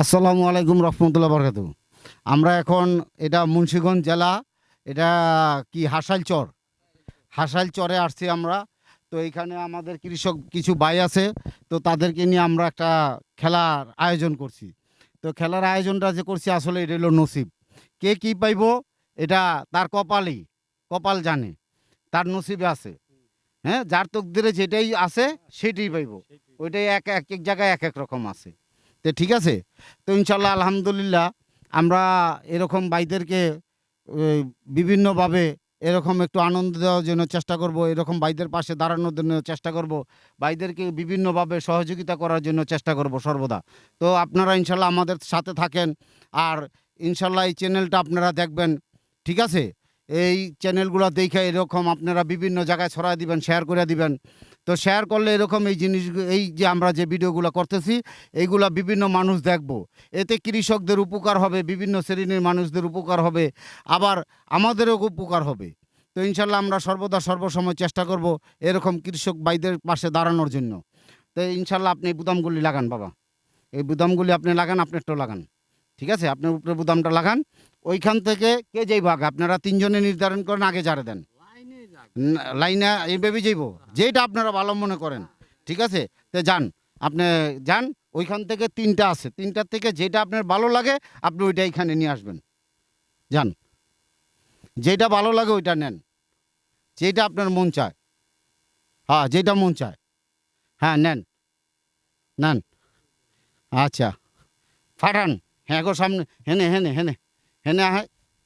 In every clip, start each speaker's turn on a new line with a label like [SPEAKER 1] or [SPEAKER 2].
[SPEAKER 1] আসসালামু আলাইকুম রহমতুল্লাহ বরকাত। আমরা এখন এটা মুন্সীগঞ্জ জেলা এটা কি হাসাল চর? হাসাল চরে আসছি আমরা। তো এখানে আমাদের কৃষক কিছু ভাই আছে তো তাদেরকে নিয়ে আমরা একটা খেলার আয়োজন করছি। তো খেলার আয়োজনটা যে করছি আসলে এটা হলো নসিব। কে কি পাইব এটা তার কপালই কপাল জানে তার নসিবে আছে। হ্যাঁ যার তকদিরে যেটাই আছে সেটাই পাইব। ওইটাই এক এক এক জায়গায় এক এক রকম আছে। তো ঠিক আছে? তো ইনশাল্লাহ আলহামদুলিল্লাহ আমরা এরকম ভাইদেরকে ওই, বিভিন্নভাবে এরকম একটু আনন্দ দেওয়ার জন্য চেষ্টা করব এরকম ভাইদের পাশে দাঁড়ানোর জন্য চেষ্টা করব ভাইদেরকে বিভিন্নভাবে সহযোগিতা করার জন্য চেষ্টা করব সর্বদা। তো আপনারা ইনশাল্লাহ আমাদের সাথে থাকেন আর ইনশাল্লাহ এই চ্যানেলটা আপনারা দেখবেন ঠিক আছে? এই চ্যানেলগুলো দেখে এরকম আপনারা বিভিন্ন জায়গায় ছড়াই দিবেন শেয়ার করে দিবেন। তো শেয়ার করলে এরকম এই জিনিস, এই যে আমরা যে ভিডিওগুলো করতেছি, এইগুলা বিভিন্ন মানুষ দেখব। এতে কৃষকদের উপকার হবে, বিভিন্ন শ্রেণির মানুষদের উপকার হবে, আবার আমাদেরও উপকার হবে। তো ইনশাল্লাহ আমরা সর্বদা সর্বসময় চেষ্টা করব এরকম কৃষক ভাইদের পাশে দাঁড়ানোর জন্য। তো ইনশাল্লাহ আপনি এই বুদামগুলি লাগান, বাবা। এই বুদামগুলি আপনি লাগান, আপনারটাও লাগান। ঠিক আছে? আপনার উপরে বুদামটা লাগান। ওইখান থেকে কে যাই ভাগ, আপনারা তিনজনে নির্ধারণ করেন, আগে যারে দেন। লাইনে এইভাবে যাইব। যেটা আপনারা ভালো মনে করেন, ঠিক আছে? তো যান, আপনি যান, ওইখান থেকে তিনটা আছে। তিনটার থেকে যেটা আপনার ভালো লাগে, আপনি ওইটা এখানে নিয়ে আসবেন। যান। যেটা ভালো লাগে ওইটা নেন। যেটা আপনার মন চায়। হ্যাঁ যেটা মন চায়। হ্যাঁ নেন। নেন। আচ্ছা। ফাটান। হ্যাঁ গো, সামনে, হেনে হেনে হেনে। হেনে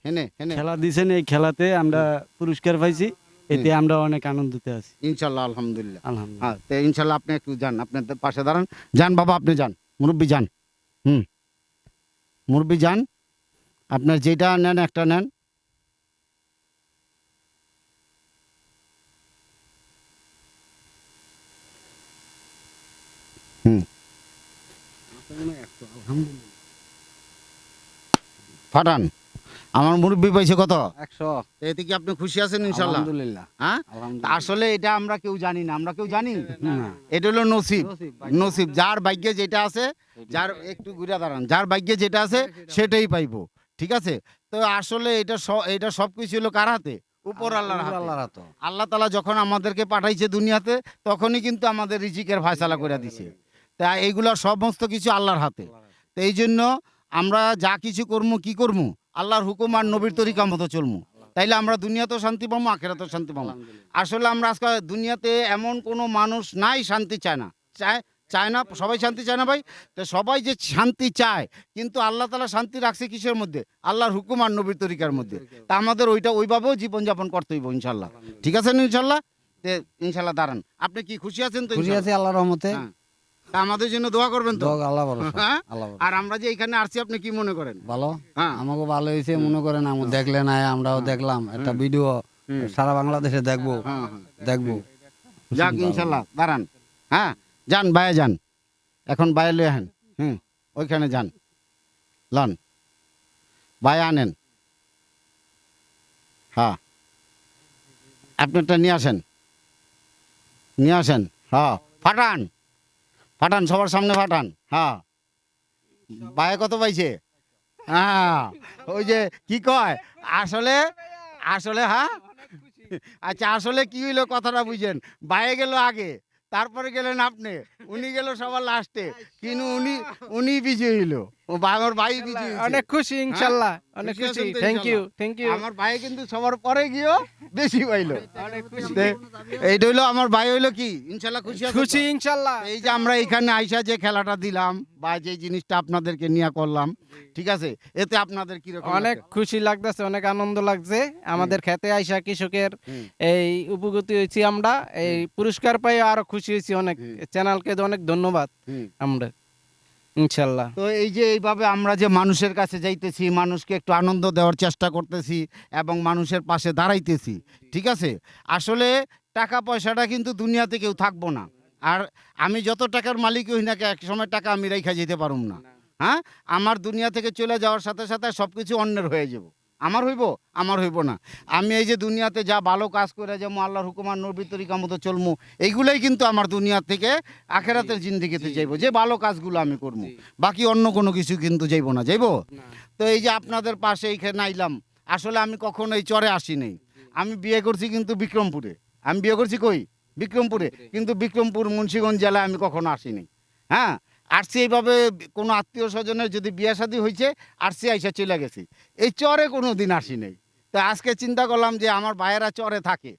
[SPEAKER 1] হেনে হেনে।
[SPEAKER 2] খেলা দিছেন এই খেলাতে, আমরা পুরস্কার পাইছি। এতে আমরা অনেক আনন্দিত আছি।
[SPEAKER 1] ইনশাল্লাহ আলহামদুলিল্লাহ।
[SPEAKER 2] আলহামদুলিল্লাহ।
[SPEAKER 1] হ্যাঁ তো ইনশাল্লাহ আপনি একটু যান আপনার পাশে দাঁড়ান। যান বাবা আপনি যান। মুরব্বী যান। হুম। মুরব্বী যান। আপনার যেটা নেন একটা নেন। হুম। ফাটান। আমার মুরব্বী পাইছে কত?
[SPEAKER 2] একশো।
[SPEAKER 1] এতে কি আপনি খুশি আছেন ইনশাল্লাহ?
[SPEAKER 2] আলহামদুলিল্লাহ।
[SPEAKER 1] হ্যাঁ? আসলে এটা আমরা কেউ জানি না আমরা কেউ জানি?
[SPEAKER 2] না
[SPEAKER 1] এটা হলো নসিব।
[SPEAKER 2] নসিব,
[SPEAKER 1] যার ভাগ্যে যেটা আছে যার একটু ঘুরে দাঁড়ান যার ভাগ্যে যেটা আছে সেটাই পাইবো ঠিক আছে? তো আসলে এটা এটা সব কিছু হলো কার হাতে? উপর আল্লাহর হাতে।
[SPEAKER 2] আল্লাহর হাতে।
[SPEAKER 1] আল্লাহ তালা যখন আমাদেরকে পাঠাইছে দুনিয়াতে তখনই কিন্তু আমাদের রিজিকের ফয়সালা করে দিছে। তা এইগুলো সমস্ত কিছু আল্লাহর হাতে। তো এই জন্য আমরা যা কিছু করব কি করব আল্লাহর হুকুম আর নবীর তরিকা মতো চলবো তাইলে আমরা দুনিয়াতেও শান্তি পাবো আখেরাতেও শান্তি পাবো আসলে আমরা আজকে দুনিয়াতে এমন কোনো মানুষ নাই শান্তি চায় না। চায় চায় না সবাই শান্তি চায় না ভাই? তো সবাই যে শান্তি চায় কিন্তু আল্লাহ তালা শান্তি রাখছে কিসের মধ্যে? আল্লাহর হুকুম আর নবীর তরিকার মধ্যে। তা আমাদের ওইটা ওইভাবেও জীবনযাপন করতে হইব ইনশাল্লাহ ঠিক আছে না ইনশাল্লাহ তে ইনশাল্লাহ দাঁড়ান। আপনি কি খুশি আছেন তো
[SPEAKER 3] খুশি? আছি আল্লাহর রহমতে।
[SPEAKER 1] হ্যাঁ। আমাদের জন্য দোয়া করবেন তো?
[SPEAKER 3] আল্লাহ
[SPEAKER 1] হ্যাঁ?
[SPEAKER 3] আল্লাহ
[SPEAKER 1] আর আমরা যে এখানে আসছি আপনি কি মনে করেন?
[SPEAKER 3] ভালো?
[SPEAKER 1] হ্যাঁ।
[SPEAKER 3] আমাকে ভালো হয়েছে মনে করেন আমি দেখলে নাই আমরাও দেখলাম। একটা ভিডিও সারা বাংলাদেশে দেখব।
[SPEAKER 1] হ্যাঁ হ্যাঁ।
[SPEAKER 3] দেখব।
[SPEAKER 1] যাক ইনশাল্লাহ দাঁড়ান। হ্যাঁ যান বাইরে যান। এখন বাইরে লয়ে আহেন। হুম ওইখানে যান। লন। বাইরে আনেন। হ্যাঁ। আপনারটা নিয়ে আসেন। নিয়ে আসেন। হ্যাঁ ফাটান। ফাটান সবার সামনে ফাটান হ্যাঁ। বায়ে কত পাইছে? হ্যাঁ। ওই যে কি কয়? আসলে আসলে হ্যাঁ? আচ্ছা আসলে কি হইল কথাটা বুঝেন। বাইরে গেল আগে, তারপরে গেলেন আপনি। উনি গেল সবার লাস্টে। কিন্তু উনি উনি বিজয়ী হইল ও আমার ভাই বিজয়ী
[SPEAKER 4] অনেক খুশি ইনশাল্লাহ। অনেক
[SPEAKER 1] খুশি।
[SPEAKER 4] থ্যাংক ইউ থ্যাংক ইউ
[SPEAKER 1] আমার ভাই কিন্তু সবার পরে গিয়েও বেশি পাইলো।
[SPEAKER 4] অনেক খুশি।
[SPEAKER 1] তে এইটা হইল আমার ভাই হইল কি? ইনশাল্লাহ খুশি
[SPEAKER 4] খুশি ইনশাল্লাহ।
[SPEAKER 1] এই যে আমরা এখানে আইসা যে খেলাটা দিলাম বা যে জিনিসটা আপনাদেরকে নিয়ে করলাম ঠিক আছে? এতে আপনাদের কি রকম
[SPEAKER 4] অনেক খুশি লাগতেছে অনেক আনন্দ লাগছে। আমাদের খেতে আইসা কৃষকের এই উপগতি হয়েছি আমরা। এই পুরস্কার পাই আরও খুশি হয়েছি অনেক
[SPEAKER 1] হুম।
[SPEAKER 4] চ্যানেলকে অনেক ধন্যবাদ। আমরা ইনশাল্লাহ।
[SPEAKER 1] তো এই যে এইভাবে আমরা যে মানুষের কাছে যাইতেছি মানুষকে একটু আনন্দ দেওয়ার চেষ্টা করতেছি এবং মানুষের পাশে দাঁড়াইতেছি ঠিক আছে? আসলে টাকা পয়সাটা কিন্তু দুনিয়াতে কেউ থাকব না। আর আমি যত টাকার মালিক হই না এক সময় টাকা আমি রেখা যেতে পারুম না। হ্যাঁ? আমার দুনিয়া থেকে চলে যাওয়ার সাথে সাথে সব কিছু অন্যের হয়ে যাব। আমার হইব আমার হইব না। আমি এই যে দুনিয়াতে যা ভালো কাজ করে যেমন আল্লাহর হুকুমার নবী তরিকা মতো চলমু এইগুলোই কিন্তু আমার দুনিয়া থেকে আখেরাতের জিন্দিগিতে যাইব। যে ভালো কাজগুলো আমি করব বাকি অন্য কোনো কিছু কিন্তু যাইব না যাইব? তো এই যে আপনাদের পাশে এইখানে আইলাম আসলে আমি কখনো এই চরে আসি নাই। আমি বিয়ে করছি কিন্তু বিক্রমপুরে। আমি বিয়ে করছি কই? বিক্রমপুরে। কিন্তু বিক্রমপুর মুন্সিগঞ্জ জেলায় আমি কখনো আসিনি হ্যাঁ? আসছি এইভাবে কোনো আত্মীয় স্বজনের যদি বিয়ে শাদী হয়েছে আসছি আইসা চলে গেছি। এই চরে কোনো দিন আসি নাই। তা আজকে চিন্তা করলাম যে আমার ভাইয়েরা চরে থাকে।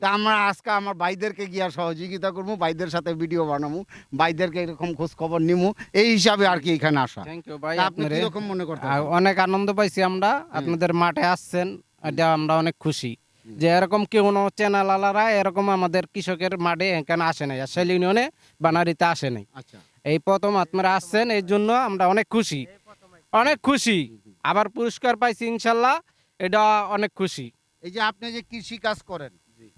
[SPEAKER 1] তা আমরা আজকে আমার ভাইদেরকে গিয়া সহযোগিতা করব ভাইদের সাথে ভিডিও বানাবো ভাইদেরকে এরকম খোঁজ খবর নিমু এই হিসাবে আর কি এখানে আসা।
[SPEAKER 4] থ্যাংক ইউ ভাই
[SPEAKER 1] আপনি কীরকম মনে করতেন
[SPEAKER 4] অনেক আনন্দ পাইছি আমরা। আপনাদের মাঠে আসছেন এটা আমরা অনেক খুশি। যে এরকম কোনো চ্যানেল আলারা এরকম আমাদের কৃষকের মাঠে এখানে আসে নাই সেল ইউনিয়নে বানারিতে আসে নাই।
[SPEAKER 1] আচ্ছা।
[SPEAKER 4] এই প্রথম আপনারা আসছেন এই জন্য আমরা অনেক খুশি। অনেক খুশি। আবার পুরস্কার পাইছি ইনশাল্লাহ এটা অনেক খুশি।
[SPEAKER 1] এই যে আপনি যে কৃষি কাজ করেন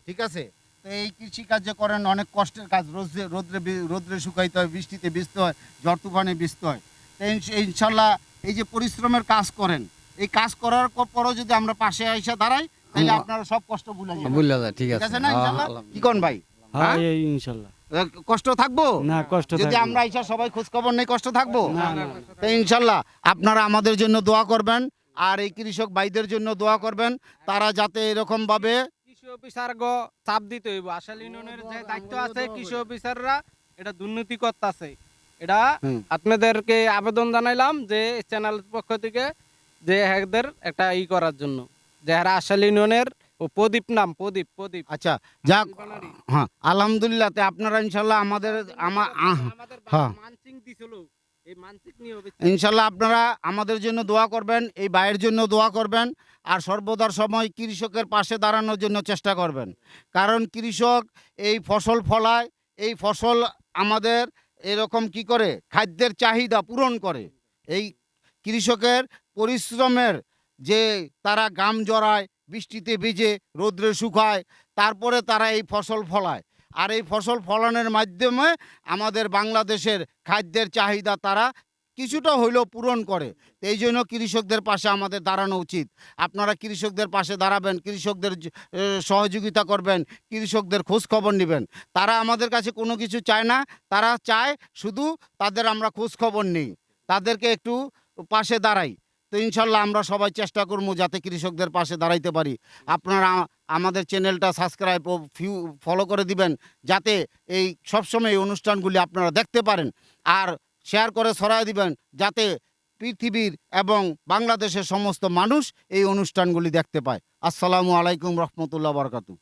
[SPEAKER 1] ঠিক আছে? তো এই কৃষি কাজ যে করেন অনেক কষ্টের কাজ। রোদ্রে রোদ্রে রোদ্রে শুকাইতে হয় বৃষ্টিতে ভিজতে হয় ঝড় তুফানে ভিজতে হয়। তো ইনশাল্লাহ এই যে পরিশ্রমের কাজ করেন এই কাজ করার পরও যদি আমরা পাশে এসে দাঁড়াই তাহলে আপনারা সব কষ্ট ভুলে যাবেন।
[SPEAKER 3] যায় ঠিক
[SPEAKER 1] ঠিক
[SPEAKER 3] আছে।
[SPEAKER 1] না ইনশাল্লাহ? কি কোন ভাই?
[SPEAKER 2] হ্যাঁ
[SPEAKER 1] হ্যাঁ?
[SPEAKER 2] ইনশাল্লাহ।
[SPEAKER 1] কষ্ট থাকব?
[SPEAKER 2] না কষ্ট
[SPEAKER 1] যদি আমরা এসে সবাই খোঁজ খবর নেই কষ্ট থাকব? তো ইনশাল্লাহ আপনারা আমাদের জন্য দোয়া করবেন আর এই কৃষক ভাইদের জন্য দোয়া করবেন তারা যাতে এরকম ভাবে
[SPEAKER 4] কৃষি অফিসার গো চাপ দিতে হইব। আসাল ইউনিয়নের যে দায়িত্ব আছে কৃষি অফিসাররা এটা দুর্নীতি করতেছে। এটা আপনাদেরকে আবেদন জানাইলাম যে চ্যানেলের পক্ষ থেকে যে এদের একটা ই করার জন্য যে এরা আসাল ইউনিয়নের ও প্রদীপ নাম প্রদীপ প্রদীপ।
[SPEAKER 1] আচ্ছা যাক। হ্যাঁ আলহামদুলিল্লাহ আপনারা ইনশাল্লাহ আমাদের আমার হ্যাঁ।
[SPEAKER 4] মানসিং দিছিল। এই মানসিক নিয়ে হবে।
[SPEAKER 1] ইনশাল্লাহ আপনারা আমাদের জন্য দোয়া করবেন এই ভাইয়ের জন্য দোয়া করবেন আর সর্বদার সময় কৃষকের পাশে দাঁড়ানোর জন্য চেষ্টা করবেন। কারণ কৃষক এই ফসল ফলায় এই ফসল আমাদের এরকম কি করে? খাদ্যের চাহিদা পূরণ করে। এই কৃষকের পরিশ্রমের যে তারা গাম জড়ায় বৃষ্টিতে ভিজে রোদ্রে শুকায়, তারপরে তারা এই ফসল ফলায়। আর এই ফসল ফলানোর মাধ্যমে আমাদের বাংলাদেশের খাদ্যের চাহিদা তারা কিছুটা হইলেও পূরণ করে। এই জন্য কৃষকদের পাশে আমাদের দাঁড়ানো উচিত। আপনারা কৃষকদের পাশে দাঁড়াবেন, কৃষকদের সহযোগিতা করবেন, কৃষকদের খোঁজ খবর নেবেন। তারা আমাদের কাছে কোনো কিছু চায় না, তারা চায় শুধু তাদের আমরা খোঁজ খবর নেই। তাদেরকে একটু পাশে দাঁড়াই। তো ইনশাল্লাহ আমরা সবাই চেষ্টা করব যাতে কৃষকদের পাশে দাঁড়াইতে পারি। আপনারা আমাদের চ্যানেলটা সাবস্ক্রাইব ও ফিউ ফলো করে দিবেন, যাতে এই সবসময় এই অনুষ্ঠানগুলি আপনারা দেখতে পারেন। আর শেয়ার করে ছড়াই দিবেন, যাতে পৃথিবীর এবং বাংলাদেশের সমস্ত মানুষ এই অনুষ্ঠানগুলি দেখতে পায়। আসসালামু আলাইকুম রহমতুল্লাহ বরকাতু